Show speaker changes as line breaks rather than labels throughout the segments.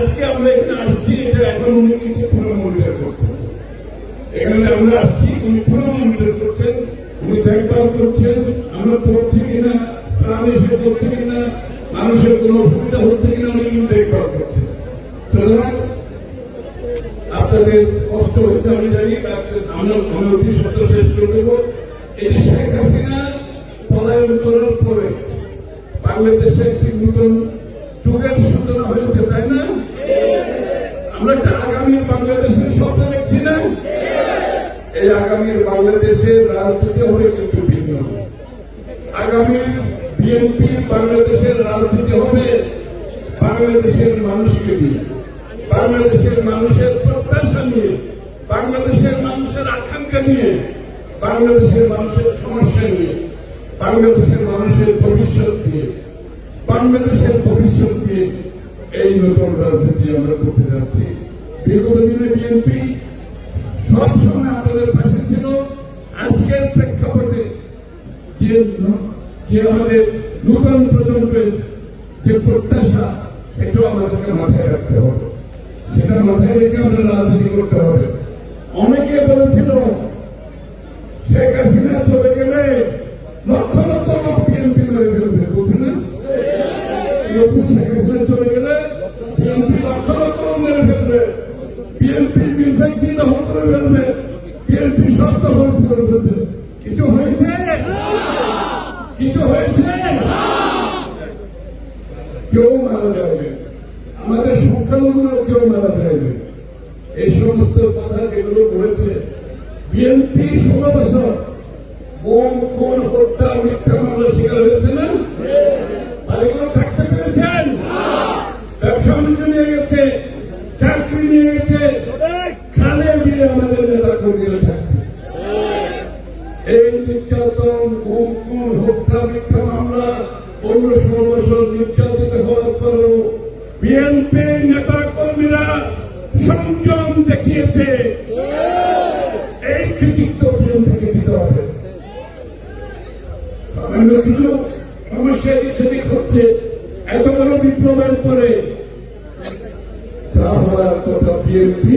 আজকে আমরা এখানে আসছি, এটা এখন কিন্তু পুরো মনিটর করছেন। এখানে আমরা আসছি, উনি পুরো মনিটর করছেন, উনি দেখভাল করছেন, আমরা পড়ছি কিনা, প্রাণ এসে পড়ছে কিনা, মানুষের কোনো অসুবিধা হচ্ছে কিনা, উনি কিন্তু দেখভাল করছেন। সুতরাং আপনাদের কষ্ট হচ্ছে আমি জানি আমরা আমি অতি সত্য শেষ করে দেবো। যে শেখ হাসিনা পলায়ন করার পরে বাংলাদেশে একটি নতুন যুগের সূচনা হয়েছে আমরা একটা আগামী বাংলাদেশের স্বপ্ন দেখছি না এই আগামীর বাংলাদেশের রাজনীতি হবে কিন্তু ভিন্ন। আগামী বিএনপি বাংলাদেশের রাজনীতি হবে বাংলাদেশের মানুষকে নিয়ে। বাংলাদেশের মানুষের প্রত্যাশা নিয়ে, বাংলাদেশের মানুষের আকাঙ্ক্ষা নিয়ে, বাংলাদেশের মানুষের সমস্যা নিয়ে, বাংলাদেশের মানুষের ভবিষ্যৎ নিয়ে, বাংলাদেশের ভবিষ্যৎ নিয়ে এই নতুন রাজনীতি আমরা করতে যাচ্ছি। বিগত দিনে বিএনপি সবসময় আপনাদের পাশে ছিল। আজকের প্রেক্ষাপটে যে যে আমাদের নতুন প্রজন্মের যে প্রত্যাশা, সেটাও আমাদেরকে মাথায় রাখতে হবে। সেটা মাথায় রেখে আমরা রাজনীতি করতে হবে। অনেকে বলেছিল, শেখ হাসিনা চলে গেলে লক্ষ লক্ষ লোক বিএনপি করে ফেলবে বুঝলেন শেখ হাসিনা কিছু হয়েছে? কিছু হয়েছে? কেউ মারা যাবে আমাদের সংখ্যালঘুরা কেউ মারা যাবে এই সমস্ত কথা যেগুলো বলেছে বিএনপি ষোলো বছর বোম খুন, হত্যা, মিথ্যা মামলা শিকার হয়েছে না? বাড়িগুলো থাকতে পেরেছেন? ব্যবসা বাণিজ্য নিয়ে গেছে, চাকরি নিয়ে গেছে খালে গিয়ে আমাদের নেতা কর্মীরা থাকছে এই নির্যাতন গুম হত্যা, মিথ্যা মামলা, অন্য বছর নির্যাতিত হওয়ার পরও বিএনপি নেতা কর্মীরা সংযম দেখিয়েছে। এই কৃতিত্ব বিএনপিকে দিতে হবে। সামান্য কিছু সমস্যা সেদিক হচ্ছে এত বড় বিপ্লবের পরে যা হওয়ার কথা বিএনপি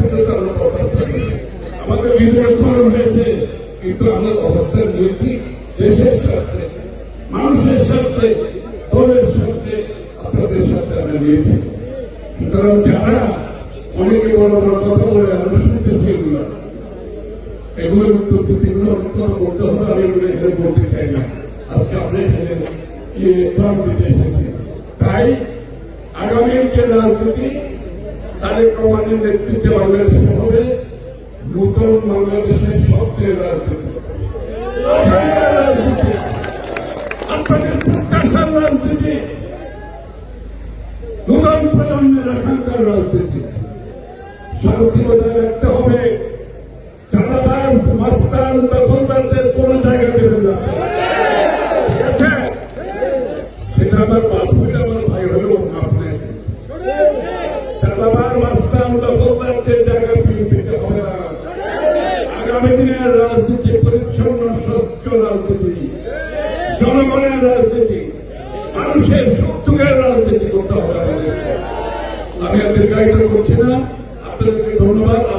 আমাদের খরণ হয়েছে, কিন্তু আমরা অবস্থান নিয়েছি দেশের স্বার্থে, মানুষের স্বার্থে, দলের স্বার্থে, আপনাদের স্বার্থে আমরা নিয়েছি। সুতরাং যারা অনেকে বড় বড় কথা বলে, আমরা শুনতেছি এগুলো। এগুলোর উত্তর দিতে এগুলো উত্তর করতে হবে, আমি এগুলো এখানে বলতে চাই না। আজকে আমরা এখানে ফর্ম দিতে এসেছি। তাই আগামীর যে রাজনীতি, তাদের প্রমাণের নেতৃত্বে বাংলাদেশে হবে নতুন বাংলাদেশের সবচেয়ে রাজনীতি নতুন প্রজন্মের আকাঙ্ক্ষার রাজনীতি শান্তি বজায় রাখতে হবে। চাঁদাবাস মাস্তান দখলদারদের কোন জায়গা দেবেন না। আমার বাপ আমার ভাই হলেও আপনার জায়গা জনগণের রাজনীতি মানুষের সুখ রাজনীতি করতে হবে আমি আপনাদের গাইড করছি না। আপনাদেরকে ধন্যবাদ।